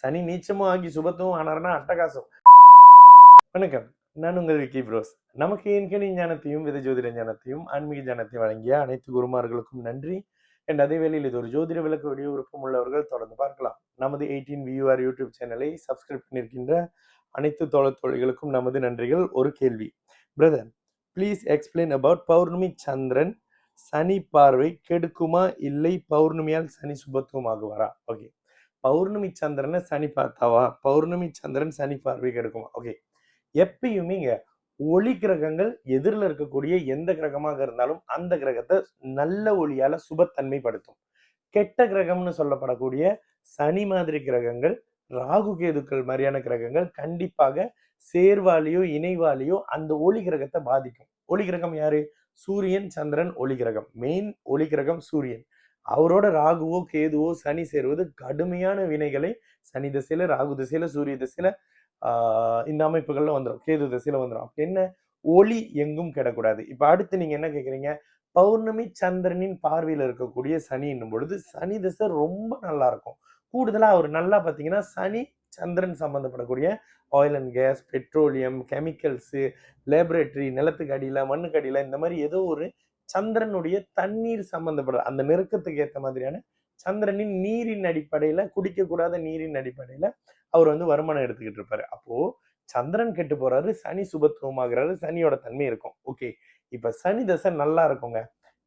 சனி நீச்சமும் ஆகி சுபத்துவம் ஆனார்னா அட்டகாசம். வணக்கம். நான் உங்கள் விக்கி ப்ரோஸ். நமக்கு என்கனி ஞானத்தையும் வித ஜோதிட ஞானத்தையும் ஆன்மீக ஞானத்தையும் வழங்கிய அனைத்து குருமார்களுக்கும் நன்றி. என் அதே வேளையில் இது ஒரு ஜோதிட விளக்கு வீடியோ விருப்பம் உள்ளவர்கள் தொடர்ந்து பார்க்கலாம். நமது எயிட்டீன் வியூஆர் யூடியூப் சேனலை சப்ஸ்கிரைப் பண்ணியிருக்கின்ற அனைத்து தோழ தோழிகளுக்கும் நமது நன்றிகள். ஒரு கேள்வி. பிரதர் ப்ளீஸ் எக்ஸ்பிளைன் அபவுட் பௌர்ணமி சந்திரன். சனி பார்வை கெடுக்குமா? இல்லை பௌர்ணமியால் சனி சுபத்துவமாகுவாரா ஓகே பௌர்ணமி சந்திரனை சனி பார்த்தாவா? பௌர்ணமி சந்திரன் சனி பார்வை கிடைக்குமா? ஓகே எப்பயுமே இங்க ஒளி கிரகங்கள் எதிரில் இருக்கக்கூடிய எந்த கிரகமாக இருந்தாலும் அந்த கிரகத்தை நல்ல ஒளியால சுபத்தன்மைப்படுத்தும் கெட்ட கிரகம்னு சொல்லப்படக்கூடிய சனி மாதிரி கிரகங்கள் ராகு கேதுக்கள் மாதிரியான கிரகங்கள் கண்டிப்பாக சேர்வாலியோ இணைவாலியோ அந்த ஒளி கிரகத்தை பாதிக்கும். ஒளி கிரகம் யாரு? சூரியன் சந்திரன் ஒளி கிரகம். மெயின் ஒளி கிரகம் சூரியன். அவரோட ராகுவோ கேதுவோ சனி சேருவது கடுமையான வினைகளை சனி திசையில ராகு திசையில சூரிய திசையில ஆஹ் இந்த அமைப்புகள்ல வந்துடும் கேது திசையில வந்துடும் அப்படி என்ன? ஒளி எங்கும் கிடக்கூடாது. இப்ப அடுத்து நீங்க என்ன கேக்குறீங்க? பௌர்ணமி சந்திரனின் பார்வையில இருக்கக்கூடிய சனி என்னும் பொழுது சனி திசை ரொம்ப நல்லா இருக்கும். கூடுதலா அவர் நல்லா பாத்தீங்கன்னா சனி சந்திரன் சம்பந்தப்படக்கூடிய oil and gas petroleum chemicals laboratory நிலத்துக்கு அடியில மண்ணுக்கு அடியில் இந்த மாதிரி ஏதோ ஒரு சந்திரனுடைய தண்ணீர் சம்பந்தப்பட அந்த நெருக்கத்துக்கு ஏற்ற மாதிரியான சந்திரனின் நீரின் அடிப்படையில குடிக்கக்கூடாத நீரின் அடிப்படையில அவர் வந்து வருமானம் எடுத்துக்கிட்டு இருப்பாரு. அப்போ சந்திரன் கெட்டு போறாரு சனி சுபத்துவமாகிறாரு சனியோட தன்மை இருக்கும். ஓகே. இப்ப சனி தசை நல்லா இருக்குங்க.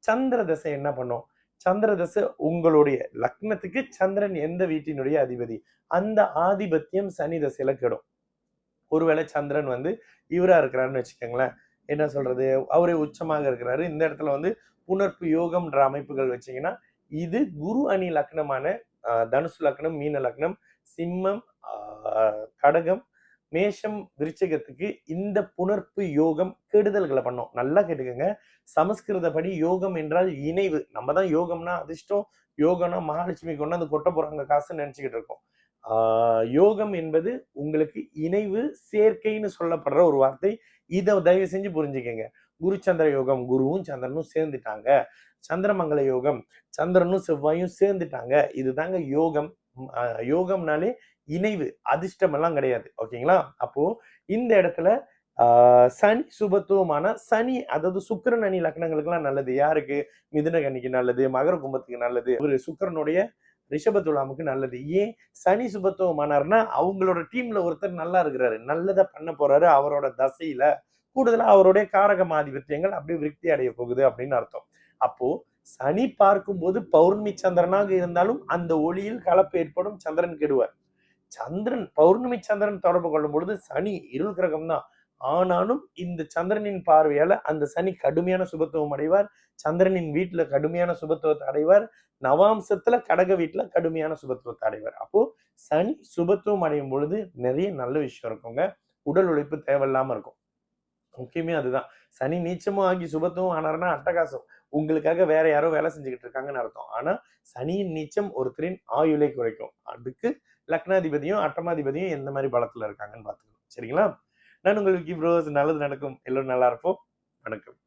சந்திர தசை என்ன பண்ணும்? சந்திர தசை உங்களுடைய லக்னத்துக்கு சந்திரன் எந்த வீட்டினுடைய அதிபதி? அந்த ஆதிபத்தியம் சனி தசையில கெடும். ஒருவேளை சந்திரன் வந்து இவரா இருக்கிறாருன்னு வச்சுக்கோங்களேன். என்ன சொல்றது அவரே உச்சமாக இருக்கிறாரு. இந்த இடத்துல வந்து புனர்ப்பு யோகம்ன்ற அமைப்புகள் வச்சிங்கன்னா இது குரு அணி லக்னமான தனுசு லக்னம் மீன லக்னம் சிம்மம் கடகம் மேஷம் விருச்சகத்துக்கு இந்த புணர்ப்பு யோகம் கெடுதல்களை பண்ணோம். நல்லா கேட்டுக்கோங்க. சமஸ்கிருதப்படி யோகம் என்றால் இணைவு. நம்ம தான் யோகம்னா அதிர்ஷ்டம் யோகம்னா மகாலட்சுமி கொண்டாந்து கொட்ட போறாங்க காசுன்னு நினைச்சுக்கிட்டு இருக்கோம். யோகம் என்பது உங்களுக்கு இணைவு சேர்க்கைன்னு சொல்லப்படுற ஒரு வார்த்தை. இதை தயவு செஞ்சு புரிஞ்சுக்கங்க. குரு சந்திர யோகம் குருவும் சந்திரனும் சேர்ந்துட்டாங்க. சந்திரமங்கல யோகம் சந்திரனும் செவ்வாயும் சேர்ந்துட்டாங்க. இதுதாங்க யோகம். யோகம்னாலே இணைவு அதிர்ஷ்டம் எல்லாம் கிடையாது. ஓகேங்களா? அப்போ இந்த இடத்துல சனி சுபத்துவமான சனி அதாவது சுக்கரன் அணி லக்னங்களுக்கெல்லாம் நல்லது. யாருக்கு? மிதுன கண்ணிக்கு நல்லது மகர கும்பத்துக்கு நல்லது. ஒரு சுக்கிரனுடைய ரிஷபத்துலாமுக்கு நல்லது. ஏன்? சனி சுபத்துவமானார்னா அவங்களோட டீம்ல ஒருத்தர் நல்லா இருக்கிறாரு. நல்லதை பண்ண போறாரு அவரோட தசையில. கூடுதலா அவருடைய காரகம் ஆதிபத்தியங்கள் அப்படியே விருத்தி அடைய போகுது அப்படின்னு அர்த்தம். அப்போ சனி பார்க்கும்போது பௌர்ணமி சந்திரனாக இருந்தாலும் அந்த ஒளியில் கலப்பு ஏற்படும். சந்திரன் கெடுவார். சந்திரன் பௌர்ணமி சந்திரன் தொடர்பு கொள்ளும் பொழுது சனி இருள் கிரகம் தான் ஆனாலும் இந்த சந்திரனின் பார்வையால அந்த சனி கடுமையான சுபத்துவம் அடைவார். சந்திரனின் வீட்டுல கடுமையான சுபத்துவத்தை அடைவார். நவாம்சத்துல கடக வீட்டுல கடுமையான சுபத்துவத்தை அடைவார். அப்போ சனி சுபத்துவம் அடையும் பொழுது நிறைய நல்ல விஷயம் இருக்குங்க. உடல் உழைப்பு தேவையில்லாம இருக்கும். முக்கியமே அதுதான். சனி நீச்சமும் ஆகி சுபத்துவம் ஆனார்னா அட்டகாசம். உங்களுக்காக வேற யாரோ வேலை செஞ்சுக்கிட்டு இருக்காங்கன்னு அர்த்தம். ஆனா சனியின் நீச்சம் ஒருத்தரின் ஆயுளை குறைக்கும். அதுக்கு லக்னாதிபதியும் அட்டமாதிபதியும் எந்த மாதிரி பலத்துல இருக்காங்கன்னு பாத்துக்கணும் சரிங்களா? நான் உங்களுக்கு ப்ரோஸ் நல்லது நடக்கும். எல்லோரும் நல்லா இருப்போம். வணக்கம்.